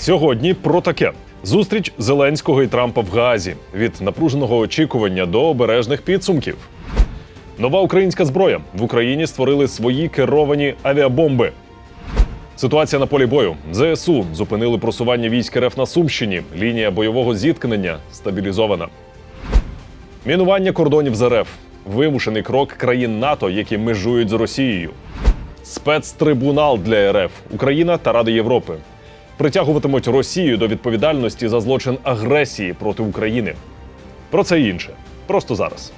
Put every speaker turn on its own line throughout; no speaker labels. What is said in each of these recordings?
Сьогодні про таке: зустріч Зеленського і Трампа в Гаазі від напруженого очікування до обережних підсумків. Нова українська зброя в Україні створили свої керовані авіабомби. Ситуація на полі бою. ЗСУ зупинили просування військ РФ на Сумщині. Лінія бойового зіткнення стабілізована. Мінування кордонів з РФ. Вимушений крок країн НАТО, які межують з Росією. Спецтрибунал для РФ Україна та Рада Європи притягуватимуть Росію до відповідальності за злочин агресії проти України. Про це і інше. Просто зараз.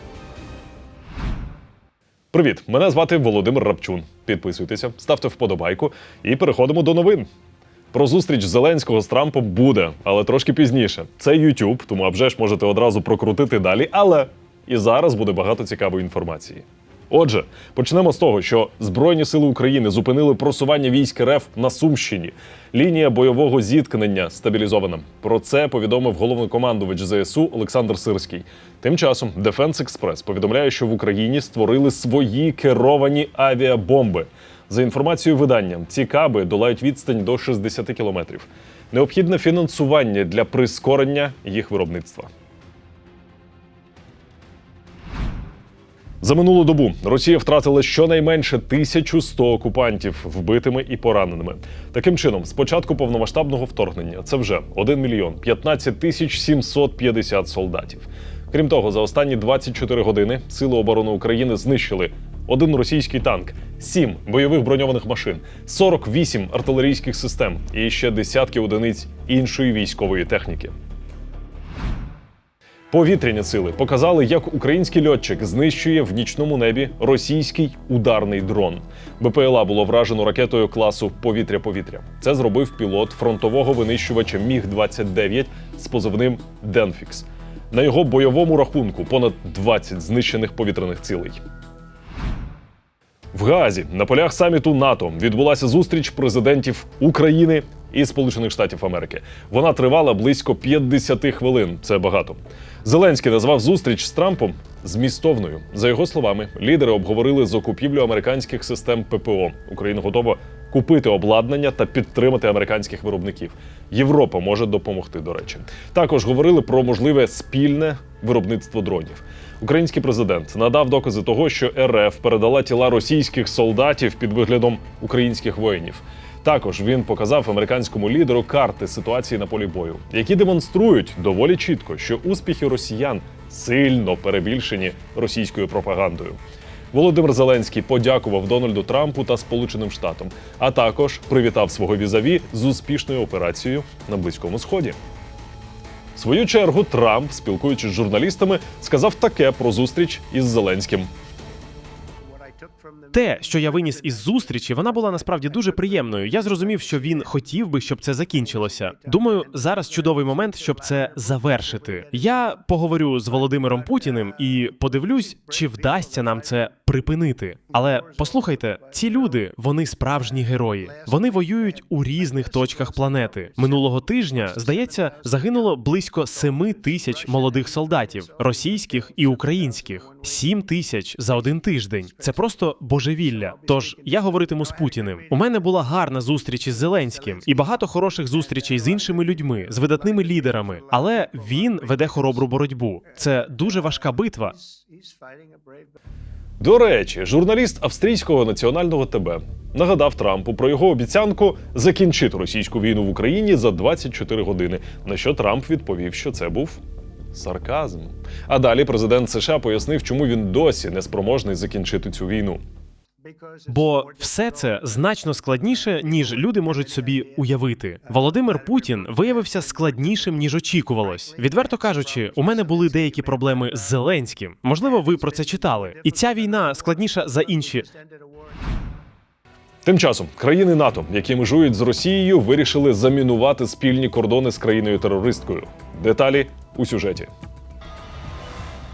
Привіт, мене звати Володимир Рапчун. Підписуйтеся, ставте вподобайку і переходимо до новин. Про зустріч Зеленського з Трампом буде, але трошки пізніше. Це YouTube, тому а вже ж можете одразу прокрутити далі. Але і зараз буде багато цікавої інформації. Отже, почнемо з того, що Збройні сили України зупинили просування військ РФ на Сумщині. Лінія бойового зіткнення стабілізована. Про це повідомив головнокомандувач ЗСУ Олександр Сирський. Тим часом Дефенс Експрес повідомляє, що в Україні створили свої керовані авіабомби. За інформацією видання, ці каби долають відстань до 60 кілометрів. Необхідне фінансування для прискорення їх виробництва. За минулу добу Росія втратила щонайменше 1100 окупантів вбитими і пораненими. Таким чином, з початку повномасштабного вторгнення це вже 1 мільйон 15 тисяч 750 солдатів. Крім того, за останні 24 години Сили оборони України знищили один російський танк, 7 бойових броньованих машин, 48 артилерійських систем і ще десятки одиниць іншої військової техніки. Повітряні сили показали, як український льотчик знищує в нічному небі російський ударний дрон. БПЛА було вражено ракетою класу повітря-повітря. Це зробив пілот фронтового винищувача Міг 29 з позивним Денфікс. На його бойовому рахунку понад 20 знищених повітряних цілей. В Гаазі на полях саміту НАТО відбулася зустріч президентів України і Сполучених Штатів Америки. Вона тривала близько 50 хвилин. Це багато. Зеленський назвав зустріч з Трампом змістовною. За його словами, лідери обговорили закупівлю американських систем ППО. Україна готова купити обладнання та підтримати американських виробників. Європа може допомогти. До речі, також говорили про можливе спільне виробництво дронів. Український президент надав докази того, що РФ передала тіла російських солдатів під виглядом українських воїнів. Також він показав американському лідеру карти ситуації на полі бою, які демонструють доволі чітко, що успіхи росіян сильно перебільшені російською пропагандою. Володимир Зеленський подякував Дональду Трампу та Сполученим Штатам, а також привітав свого візаві з успішною операцією на Близькому Сході. В свою чергу Трамп, спілкуючись з журналістами, сказав таке про зустріч із Зеленським.
Те, що я виніс із зустрічі, вона була насправді дуже приємною. Я зрозумів, що він хотів би, щоб це закінчилося. Думаю, зараз чудовий момент, щоб це завершити. Я поговорю з Володимиром Путіним і подивлюсь, чи вдасться нам це припинити. Але послухайте, ці люди вони справжні герої. Вони воюють у різних точках планети. Минулого тижня, здається, загинуло близько семи тисяч молодих солдатів, російських і українських. Сім тисяч за один тиждень. Це просто божевілля. Тож я говоритиму з Путіним. У мене була гарна зустріч із Зеленським і багато хороших зустрічей з іншими людьми, з видатними лідерами. Але він веде хоробру боротьбу. Це дуже важка битва.
До речі, журналіст австрійського національного ТБ нагадав Трампу про його обіцянку закінчити російську війну в Україні за 24 години. На що Трамп відповів, що це був сарказм. А далі президент США пояснив, чому він досі не спроможний закінчити цю війну.
Бо все це значно складніше, ніж люди можуть собі уявити. Володимир Путін виявився складнішим ніж очікувалось. Відверто кажучи, у мене були деякі проблеми з Зеленським. Можливо, ви про це читали. І ця війна складніша за інші.
Тим часом країни НАТО, які межують з Росією, вирішили замінувати спільні кордони з країною-терористкою. Деталі у сюжеті.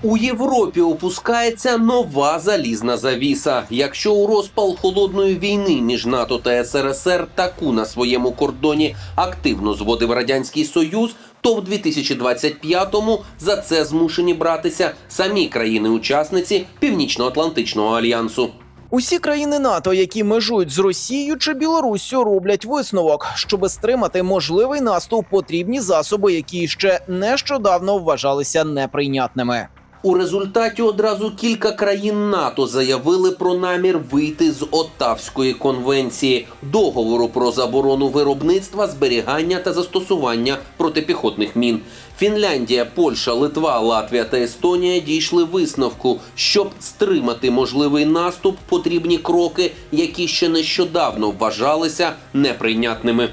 У Європі опускається нова залізна завіса. Якщо у розпал холодної війни між НАТО та СРСР таку на своєму кордоні активно зводив радянський союз, то в 2025-му за це змушені братися самі країни-учасниці Північно-Атлантичного альянсу.
Усі країни НАТО, які межують з Росією чи Білоруссю, роблять висновок, щоб стримати можливий наступ, потрібні засоби, які ще нещодавно вважалися неприйнятними.
У результаті одразу кілька країн НАТО заявили про намір вийти з Оттавської конвенції, договору про заборону виробництва, зберігання та застосування протипіхотних мін. Фінляндія, Польща, Литва, Латвія та Естонія дійшли висновку, щоб стримати можливий наступ, потрібні кроки, які ще нещодавно вважалися неприйнятними.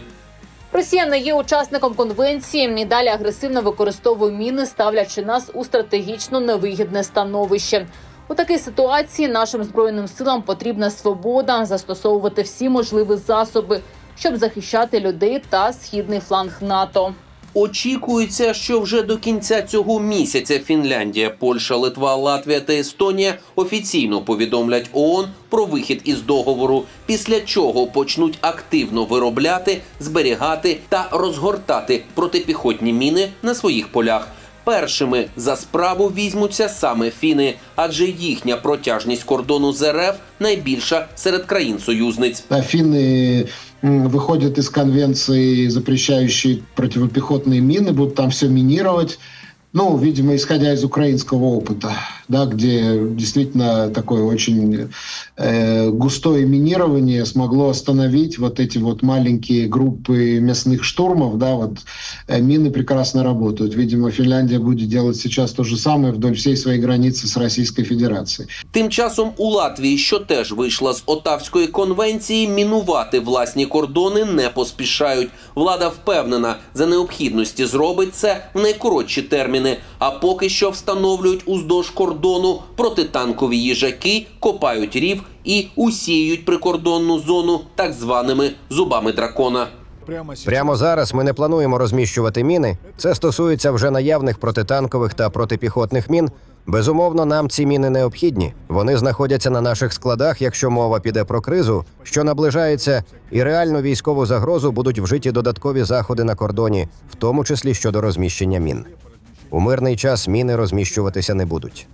Росія не є учасником конвенції і далі агресивно використовує міни, ставлячи нас у стратегічно невигідне становище. У такій ситуації нашим збройним силам потрібна свобода застосовувати всі можливі засоби, щоб захищати людей та східний фланг НАТО.
Очікується, що вже до кінця цього місяця Фінляндія, Польща, Литва, Латвія та Естонія офіційно повідомлять ООН про вихід із договору, після чого почнуть активно виробляти, зберігати та розгортати протипіхотні міни на своїх полях. Першими за справу візьмуться саме фіни, адже їхня протяжність кордону з РФ найбільша серед країн-союзниць.
Финны м, выходят из конвенции, запрещающей противопехотные мины, будут там все минировать. Ну, видимо, исходя из украинского опыта, да, где действительно такое очень э, густое минирование смогло остановить вот эти вот маленькие группы мясных штурмов, да, вот э, мины прекрасно работают. Видимо, Финляндия будет делать сейчас то же самое вдоль всей своей границы с Российской Федерацией.
Тим часом у Латвії, що теж вийшла з Отавської конвенції, мінувати власні кордони не поспішають. Влада впевнена, за необхідності зробить це в найкоротші терміни. А поки що встановлюють уздовж кордону протитанкові їжаки, копають рів і усіюють прикордонну зону так званими зубами дракона.
Прямо зараз ми не плануємо розміщувати міни. Це стосується вже наявних протитанкових та протипіхотних мін. Безумовно, нам ці міни необхідні. Вони знаходяться на наших складах, якщо мова піде про кризу, що наближається, і реальну військову загрозу будуть вжиті додаткові заходи на кордоні, в тому числі щодо розміщення мін. У мирний час міни розміщуватися не будуть.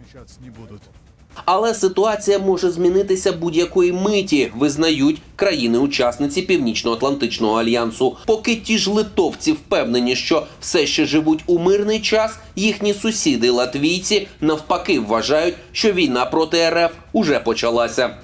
Але ситуація може змінитися будь-якої миті, визнають країни-учасниці Північно-Атлантичного альянсу. Поки ті ж литовці впевнені, що все ще живуть у мирний час, їхні сусіди латвійці навпаки вважають, що війна проти РФ уже почалася.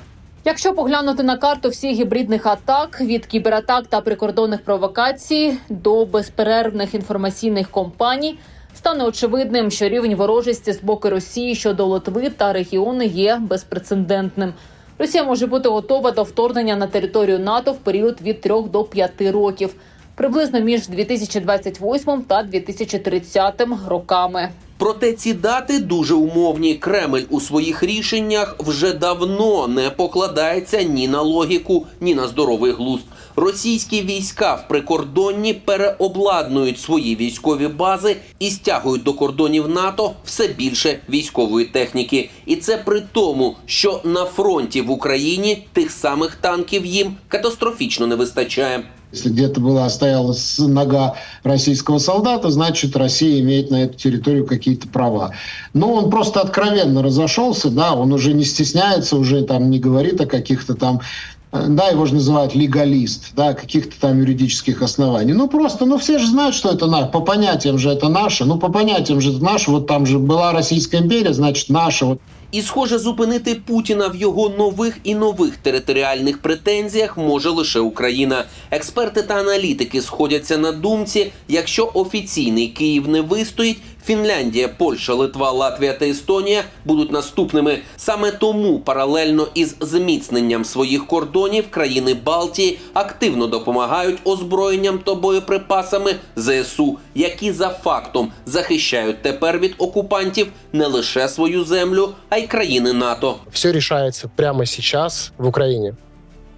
Якщо поглянути на карту всіх гібридних атак від кібератак та прикордонних провокацій до безперервних інформаційних компаній, стане очевидним, що рівень ворожості з боку Росії щодо Литви та регіону є безпрецедентним. Росія може бути готова до вторгнення на територію НАТО в період від 3 до 5 років, приблизно між 2028 та 2030 роками.
Проте ці дати дуже умовні. Кремль у своїх рішеннях вже давно не покладається ні на логіку, ні на здоровий глузд Російські війська в прикордонні переобладнують свої військові бази і стягують до кордонів НАТО все більше військової техніки. І це при тому, що на фронті в Україні тих самих танків їм катастрофічно не вистачає.
Если где-то была стояла нога российского солдата, значит, Россия имеет на эту территорию какие-то права. Но он просто откровенно разошелся, да, он уже не стесняется, уже там не говорит о каких-то там э, да, его же называют легалист, да, каких-то там юридических оснований. Ну, просто, ну, все же знают, что это наше, по понятиям же это наше, ну, по понятиям же это наше, вот там же была Российская империя, значит, наша, вот
І, схоже, зупинити Путіна в його нових і нових територіальних претензіях може лише Україна. Експерти та аналітики сходяться на думці, якщо офіційний Київ не вистоїть, Фінляндія, Польща, Литва, Латвія та Естонія будуть наступними. Саме тому паралельно із зміцненням своїх кордонів країни Балтії активно допомагають озброєнням та боєприпасами ЗСУ, які за фактом захищають тепер від окупантів не лише свою землю, а й країни НАТО.
все решается прямо сейчас в Украине.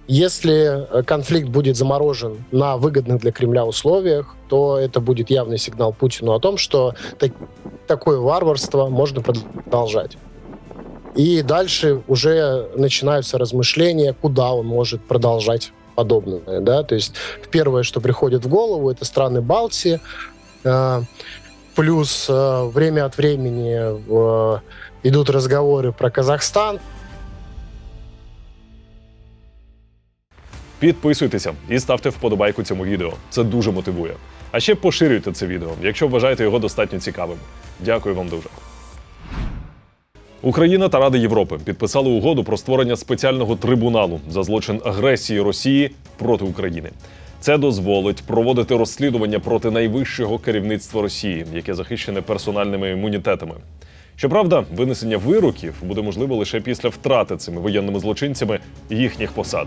Если э, конфликт будет заморожен на выгодных для Кремля условиях, то это будет явный сигнал Путину о том, что так- такое варварство можно продолжать. И дальше уже начинаются размышления, куда он может продолжать подобное. Да? То есть первое, что приходит в голову, это страны Балтии, э, плюс э, время от времени идут разговоры про Казахстан,
Підписуйтеся і ставте вподобайку цьому відео. Це дуже мотивує. А ще поширюйте це відео, якщо вважаєте його достатньо цікавим. Дякую вам дуже. Україна та Рада Європи підписали угоду про створення спеціального трибуналу за злочин агресії Росії проти України. Це дозволить проводити розслідування проти найвищого керівництва Росії, яке захищене персональними імунітетами. Щоправда, винесення вироків буде можливо лише після втрати цими воєнними злочинцями їхніх посад.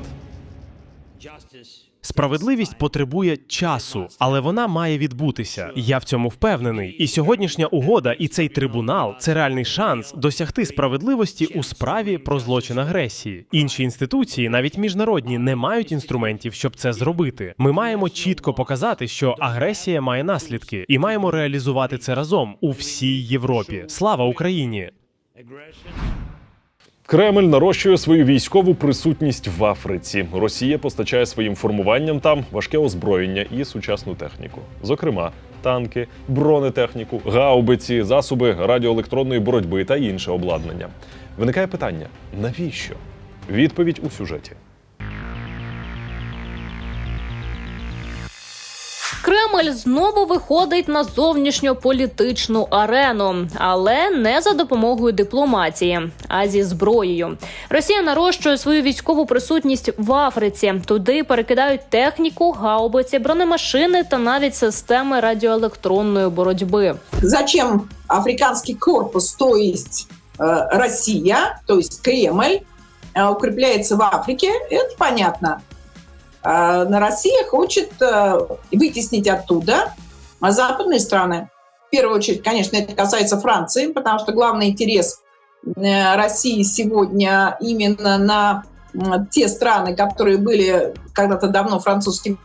Справедливість потребує часу, але вона має відбутися. Я в цьому впевнений. І сьогоднішня угода, і цей трибунал це реальний шанс досягти справедливості у справі про злочин агресії. Інші інституції, навіть міжнародні, не мають інструментів, щоб це зробити. Ми маємо чітко показати, що агресія має наслідки, і маємо реалізувати це разом у всій Європі. Слава Україні!
Кремль нарощує свою військову присутність в Африці. Росія постачає своїм формуванням там важке озброєння і сучасну техніку, зокрема танки, бронетехніку, гаубиці, засоби радіоелектронної боротьби та інше обладнання. Виникає питання: навіщо? Відповідь у сюжеті.
Кремль знову виходить на зовнішньополітичну арену, але не за допомогою дипломатії, а зі зброєю. Росія нарощує свою військову присутність в Африці. Туди перекидають техніку, гаубиці, бронемашини та навіть системи радіоелектронної боротьби.
Зачем африканский корпус, то есть э, Россия, то есть Кремль, э, укрепляется в Африке, это понятно. А, на Россия хочет э, вытеснить оттуда западные страны. В первую очередь, конечно, это касается Франции, потому что главный интерес э, России сегодня именно на те страны, которые были когда-то давно французскими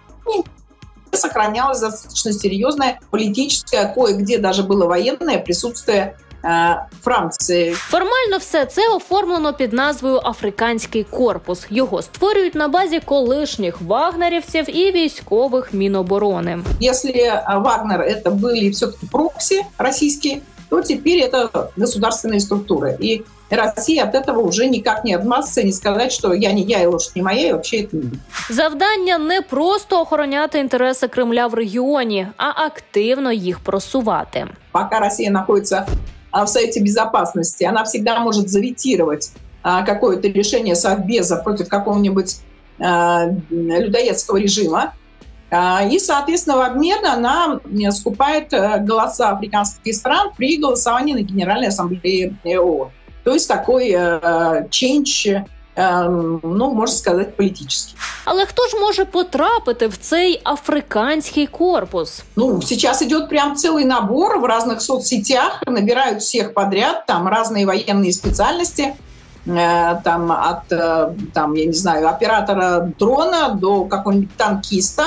сохранялось достаточно серьезное политическое, кое-где даже было военное присутствие э, Франции.
Формально все це оформлено під назвою Африканський корпус. Його створюють на базі колишніх вагнерівців і військових Міноборони.
Если э, Вагнер это были все-таки прокси российские, то теперь это государственные структуры. И Россия от этого уже никак не отмазаться, не сказать, что я не я и лошадь не моя, и вообще это не
Завдання не просто охороняти інтереси Кремля в регіоні, а активно їх просувати.
пока Россия находится а, в Совете Безопасности, она всегда может заветировать а, какое-то решение Совбеза против какого-нибудь а, людоедского режима. А, И, соответственно, в обмен она скупает э, голоса африканских стран при голосовании на Генеральной Ассамблее ООН. То есть такой э, change, э, ну, можно сказать, политический.
Але хто ж може потрапити в цей африканський корпус?
Ну, сейчас идет прям целый набор в разных соцсетях, набирают всех подряд, там разные военные специальности, э, там от, э, там, я не знаю, оператора дрона до какого-нибудь танкиста.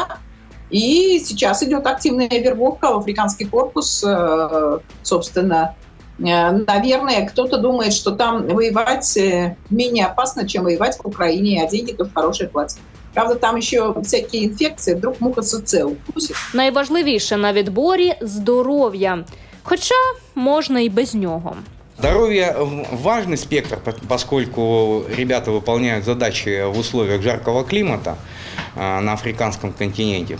И сейчас идет активная вербовка в африканский корпус, э, собственно, э, Наверное, кто-то думает, что там воевать э, менее опасно, чем воевать в Украине, а деньги тут хорошие платят. Правда, там еще всякие инфекции, вдруг муха ЦЦ укусит.
Найважливіше на відборі здоров'я. Хоча можна і без нього.
Здоровье м, важный спектр, по- поскольку ребята выполняют задачи в условиях жаркого климата а, на африканском континенте.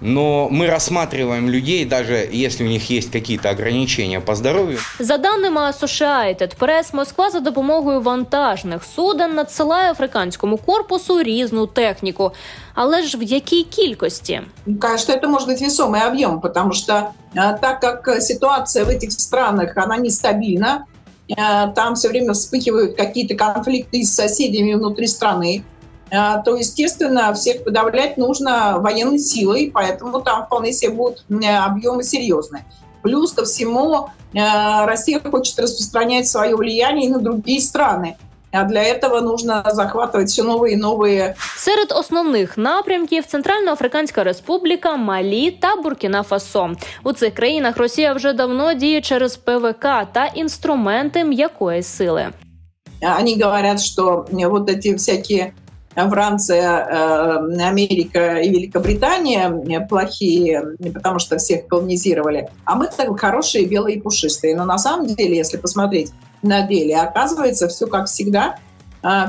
Но мы рассматриваем людей, даже если у них есть какие-то ограничения по здоровью,
За даними Associated Press, Москва за допомогою вантажних суден надсилає африканському корпусу різну техніку. Але ж в якій кількості?
Ну, Конечно, это может быть весомый объем, потому что э, так как э, ситуация в этих странах, она нестабильна, э, там все время вспыхивают какие-то конфликты с соседями внутри страны, э, то, естественно, всех подавлять нужно военной силой, поэтому там вполне себе будут э, объемы серьезные. Плюс ко всему, э, Россия хочет распространять свое влияние и на другие страны. А для этого нужно захватывать все новые и новые
Серед основних напрямків Центральноафриканська Республіка, Малі та Буркіна-Фасо. У цих країнах Росія вже давно діє через ПВК та інструменти м'якої сили.
Они говорят, что э, вот эти всякие э, Франция, э, Америка и Великобритания э, плохие, э, потому что всех колонизировали, а мы так хорошие, белые и пушистые. Но на самом деле, если посмотреть на деле, оказывается, все как всегда.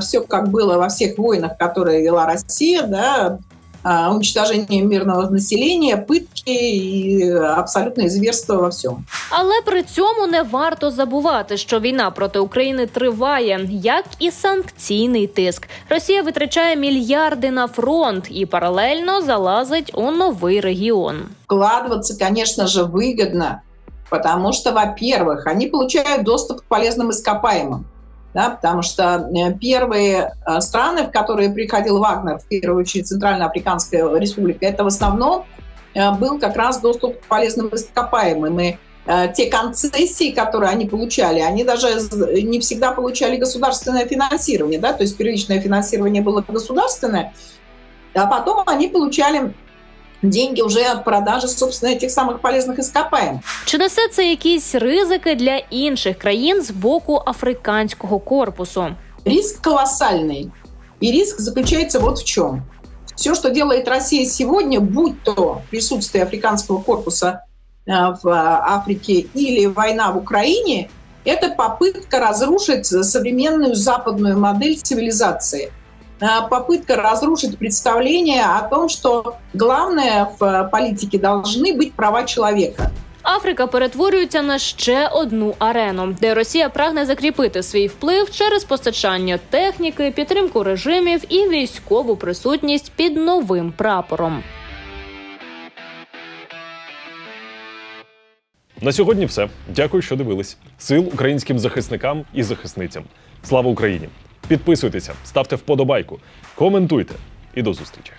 все как было во всех войнах, которые вела Россия, да, уничтожение мирного населения, пытки и абсолютное зверство во всем.
Але при цьому не варто забувати, що війна проти України триває, як і санкційний тиск. Росія витрачає мільярди на фронт і паралельно залазить у новий регіон.
Вкладываться, конечно же, выгодно, потому что, во-первых, они получают доступ к полезным ископаемым. Да, потому что э, первые э, страны, в которые приходил Вагнер, в первую очередь Центральноафриканская республика, это в основном э, был как раз доступ к полезным ископаемым. И те концессии, которые они получали, они даже не всегда получали государственное финансирование. Да? То есть первичное финансирование было государственное, а потом они получали деньги уже от продажи, собственно, этих самых полезных ископаемых.
Чи несе це якісь ризики для інших країн з боку африканського корпусу?
Риск колоссальный. И риск заключается вот в чем. Все, что делает Россия сегодня, будь то присутствие африканского корпуса э, в Африке или война в Украине, это попытка разрушить современную западную модель цивилизации. Э, Попытка разрушить представление о том, что главное в политике должны быть права человека.
Африка перетворюється на ще одну арену, де Росія прагне закріпити свій вплив через постачання техніки, підтримку режимів і військову присутність під новим прапором.
На сьогодні все. Дякую, що дивились. Сил українським захисникам і захисницям. Слава Україні! Підписуйтеся, ставте вподобайку, коментуйте і до зустрічі.